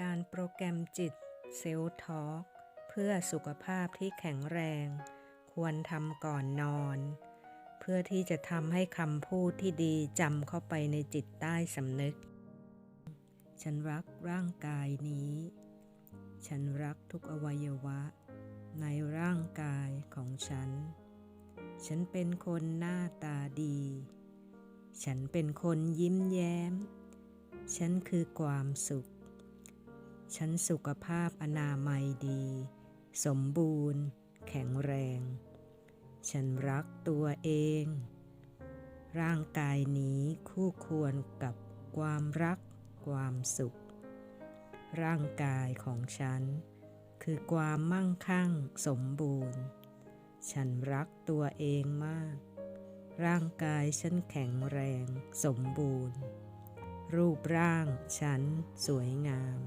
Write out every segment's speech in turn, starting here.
การโปรแกรมจิตเซลล์ทอล์กเพื่อสุขภาพที่แข็งแรง ควรทำก่อนนอน เพื่อที่จะทำให้คำพูดที่ดีจำเข้าไปในจิตใต้สำนึก ฉันรักร่างกายนี้ ฉันรักทุกอวัยวะ ในร่างกายของฉัน ฉันเป็นคนหน้าตาดี ฉันเป็นคนยิ้มแย้ม ฉันคือความสุข ฉันสุขภาพอนามัยดี สมบูรณ์ แข็งแรง ฉันรักตัวเอง ร่างกายนี้คู่ควรกับความรัก ความสุข ร่างกายของฉัน คือความมั่งคั่งสมบูรณ์ ฉันรักตัวเองมาก ร่างกายฉันแข็งแรง สมบูรณ์ รูปร่างฉันสวยงาม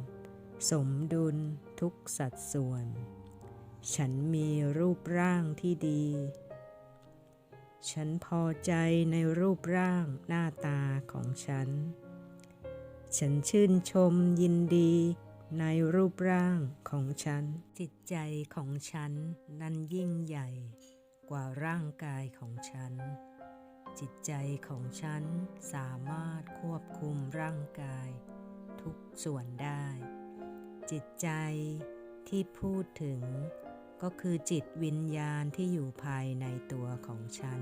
สมดุลทุกสัดส่วน ฉันมีรูปร่างที่ดี ฉันพอใจในรูปร่างหน้าตาของฉัน ฉันชื่นชมยินดีในรูปร่างของฉัน จิตใจของฉันนั้นยิ่งใหญ่กว่าร่างกายของฉัน จิตใจของฉันสามารถควบคุมร่างกาย ทุกส่วนได้ จิตใจที่พูดถึง ก็คือจิตวิญญาณที่อยู่ภายในตัวของฉัน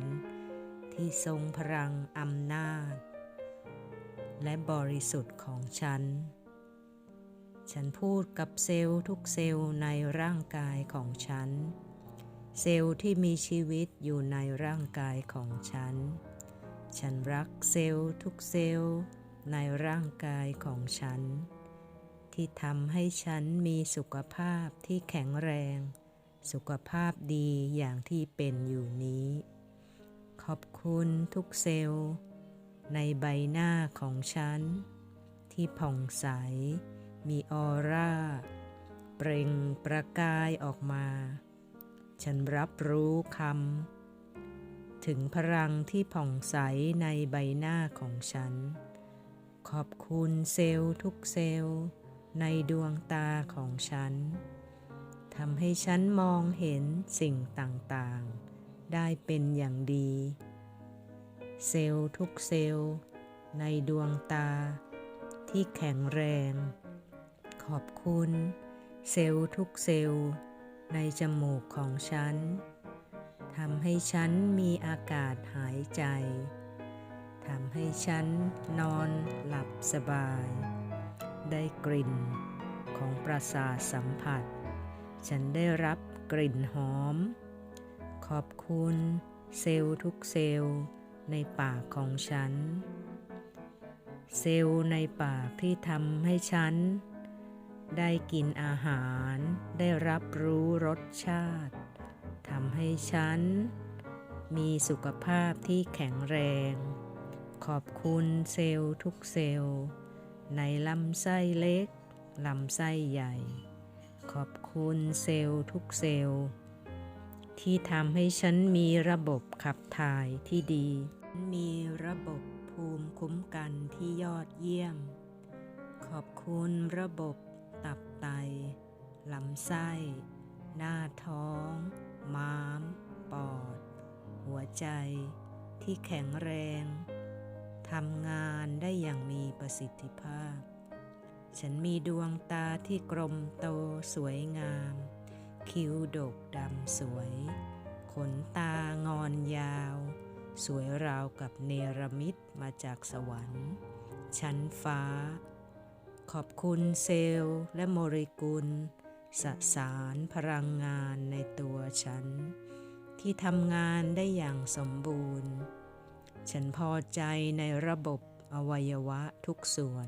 ที่ทรงพลังอำนาจ และบริสุทธิ์ของฉัน ฉันพูดกับเซลล์ทุกเซลล์ในร่างกายของฉัน เซลล์ที่มีชีวิตอยู่ในร่างกายของฉัน ฉันรักเซลล์ทุกเซลล์ในร่างกายของฉัน ที่ทำให้ฉันมีสุขภาพที่แข็งแรง สุขภาพดีอย่างที่เป็นอยู่นี้ ขอบคุณทุกเซลล์ ในใบหน้าของฉัน ที่ผ่องใส มีออร่า เปล่งประกายออกมา ฉันรับรู้คำถึงพลังที่ผ่องใสในใบหน้าของฉันขอบคุณเซลล์ทุกเซลล์ ในดวงตาของฉันทำให้ฉันมองเห็นสิ่งต่างๆ ได้เป็นอย่างดี เซลล์ทุกเซลล์ ในดวงตา ที่แข็งแรง ขอบคุณ เซลล์ทุกเซลล์ ในจมูกของฉันทำให้ฉันมีอากาศหายใจทำให้ฉันนอนหลับสบาย ได้กลิ่น ของประสาทสัมผัส ฉันได้รับกลิ่นหอม ขอบคุณ เซลล์ทุกเซลล์ในปากของฉัน เซลล์ในปากที่ทำให้ฉัน ได้กินอาหารได้รับรู้รสชาติทำให้ฉัน มีสุขภาพที่แข็งแรง ขอบคุณเซลล์ทุกเซลล์ ในลำไส้เล็ก ลำไส้ใหญ่ ขอบคุณเซลล์ทุกเซลล์ ที่ทำให้ฉันมีระบบขับถ่ายที่ดี มีระบบภูมิคุ้มกันที่ยอดเยี่ยม ขอบคุณระบบตับไต ลำไส้ หน้าท้อง ม้าม ปอด หัวใจ ที่แข็งแรง ทำงาน ได้อย่างมีประสิทธิภาพ ฉันมีดวงตาที่กลมโตสวยงาม คิ้วดกดำสวย ขนตางอนยาว สวยราวกับเนรมิตมาจากสวรรค์ ชั้นฟ้า ขอบคุณเซลล์และโมเลกุล สสารพลังงานในตัวฉัน ที่ทำงานได้อย่างสมบูรณ์ฉันพอใจในระบบ อวัยวะทุกส่วน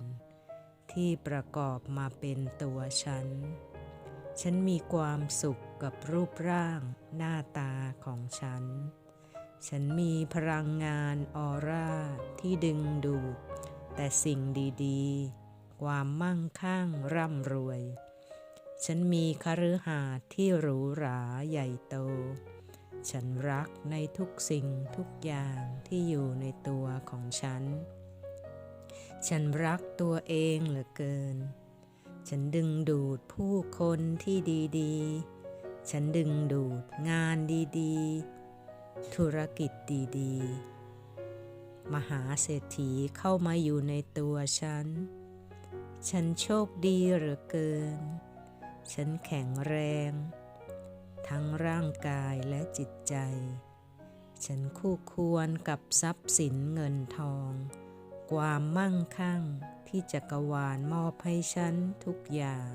ที่ประกอบมาเป็นตัวฉัน ฉันมีความสุขกับรูปร่างหน้าตาของฉัน ฉันมีพลังงานออร่าที่ดึงดูด แต่สิ่งดีๆ ความมั่งคั่งร่ำรวย ฉันมีคฤหาสน์ที่หรูหราใหญ่โตฉันรักในทุกสิ่งทุกอย่างที่อยู่ในตัวของฉัน ฉันรักตัวเองเหลือเกิน ฉันดึงดูดผู้คนที่ดีๆ ฉันดึงดูดงานดีๆ ธุรกิจดีๆ มหาเศรษฐีเข้ามาอยู่ในตัวฉัน ฉันโชคดีเหลือเกิน ฉันแข็งแรง ทั้งร่างกายและจิตใจ ฉันคู่ควรกับทรัพย์สินเงินทอง ความมั่งคั่งที่จักรวาลมอบให้ฉันทุกอย่าง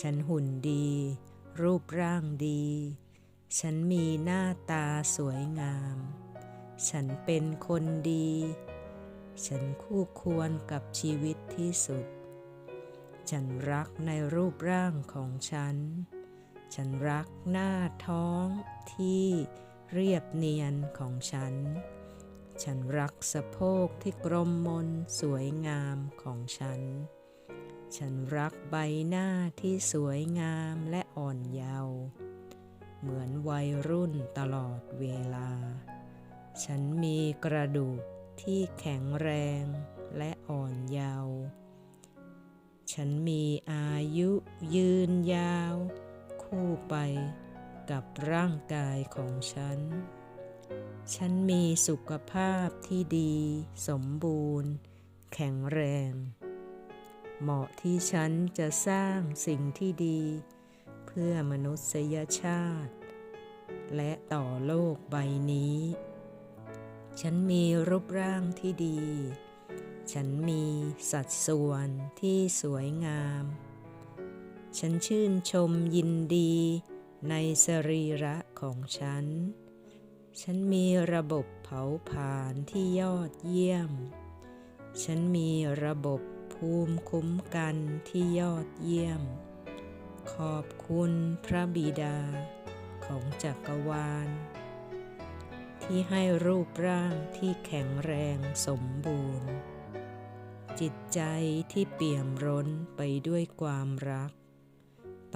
ฉันหุ่นดี รูปร่างดี ฉันมีหน้าตาสวยงาม ฉันเป็นคนดี ฉันคู่ควรกับชีวิตที่สุด ฉันรักในรูปร่างของฉัน ฉันรักหน้าท้องที่เรียบเนียนของฉัน ฉันรักสะโพกที่กลมมนสวยงามของฉัน ฉันรักใบหน้าที่สวยงามและอ่อนเยาว์เหมือนวัยรุ่นตลอดเวลา ฉันมีกระดูกที่แข็งแรงและอ่อนเยาว์ฉันมีอายุยืนยาว คู่ไปกับร่างกายของฉัน ฉันมีสุขภาพที่ดี สมบูรณ์ แข็งแรง เหมาะที่ฉันจะสร้างสิ่งที่ดี เพื่อมนุษยชาติ และต่อโลกใบนี้ ฉันมีรูปร่างที่ดี ฉันมีสัดส่วนที่สวยงาม ฉันชื่นชมยินดีในสรีระของฉัน ฉันมีระบบเผาผลาญที่ยอดเยี่ยม ฉันมีระบบภูมิคุ้มกันที่ยอดเยี่ยม ขอบคุณพระบิดาของจักรวาล ที่ให้รูปร่างที่แข็งแรงสมบูรณ์ จิตใจที่เปี่ยมร้นไปด้วยความรัก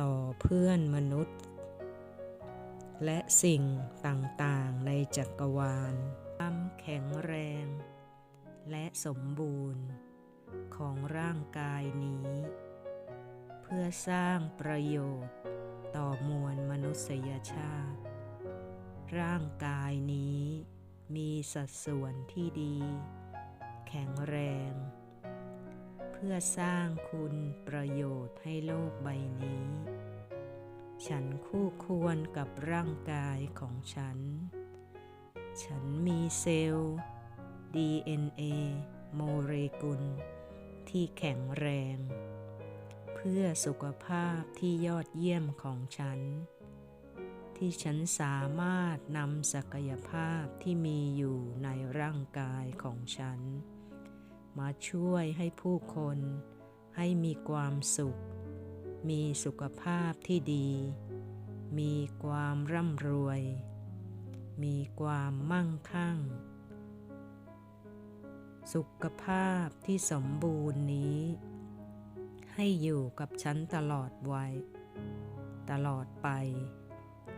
ต่อเพื่อนมนุษย์ และสิ่งต่างๆในจักรวาลความแข็งแรง และสมบูรณ์ ของร่างกายนี้ เพื่อสร้างประโยชน์ต่อมวลมนุษยชาติ ร่างกายนี้มีสัดส่วนที่ดี แข็งแรง เพื่อสร้างคุณประโยชน์ให้โลกใบนี้ ฉันคู่ควรกับร่างกายของฉัน ฉันมีเซลล์ DNA โมเลกุล ที่แข็งแรง เพื่อสุขภาพที่ยอดเยี่ยมของฉัน ที่ฉันสามารถนำศักยภาพที่มีอยู่ในร่างกายของฉัน มาช่วยให้ผู้คนให้มีความสุข มีสุขภาพที่ดี มีความร่ำรวย มีความมั่งคั่ง สุขภาพที่สมบูรณ์นี้ ให้อยู่กับฉันตลอดวัย ตลอดไป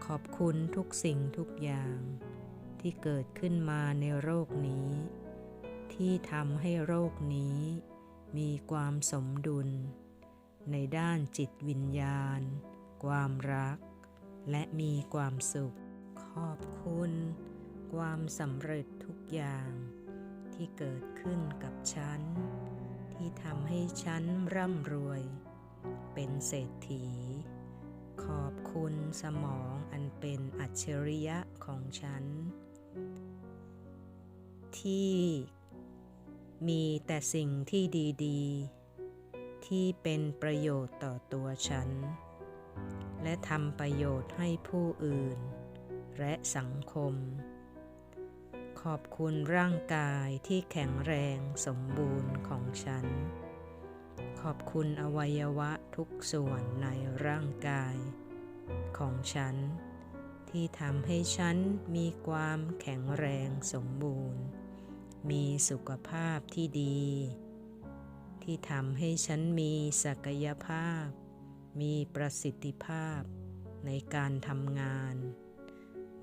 ขอบคุณทุกสิ่งทุกอย่างที่เกิดขึ้นมาในโรคนี้ ที่ทำให้โรคนี้ มีความสมดุล ในด้านจิตวิญญาณ ความรัก และมีความสุข ขอบคุณ ความสำเร็จทุกอย่าง ที่เกิดขึ้นกับฉัน ที่ทำให้ฉันร่ำรวย เป็นเศรษฐี ขอบคุณสมองอันเป็นอัจฉริยะของฉัน ที่มีแต่สิ่งที่ดี ๆ ที่เป็นประโยชน์ต่อตัวฉัน และทำประโยชน์ให้ผู้อื่น และสังคม ขอบคุณร่างกายที่แข็งแรงสมบูรณ์ของฉัน ขอบคุณอวัยวะทุกส่วนในร่างกาย ของฉัน ที่ทำให้ฉันมีความแข็งแรงสมบูรณ์ มีสุขภาพที่ดี ที่ทำให้ฉันมีศักยภาพ มีประสิทธิภาพในการทำงาน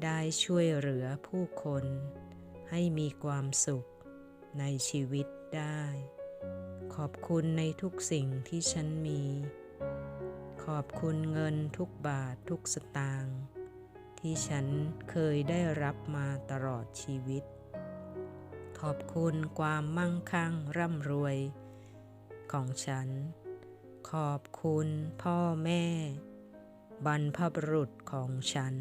ได้ช่วยเหลือผู้คน ให้มีความสุขในชีวิตได้ ขอบคุณในทุกสิ่งที่ฉันมี ขอบคุณเงินทุกบาททุกสตางค์ที่ฉันเคยได้รับมาตลอดชีวิต ขอบคุณความมั่งคั่งร่ำรวย ของฉัน ขอบคุณพ่อแม่ บรรพบุรุษของฉัน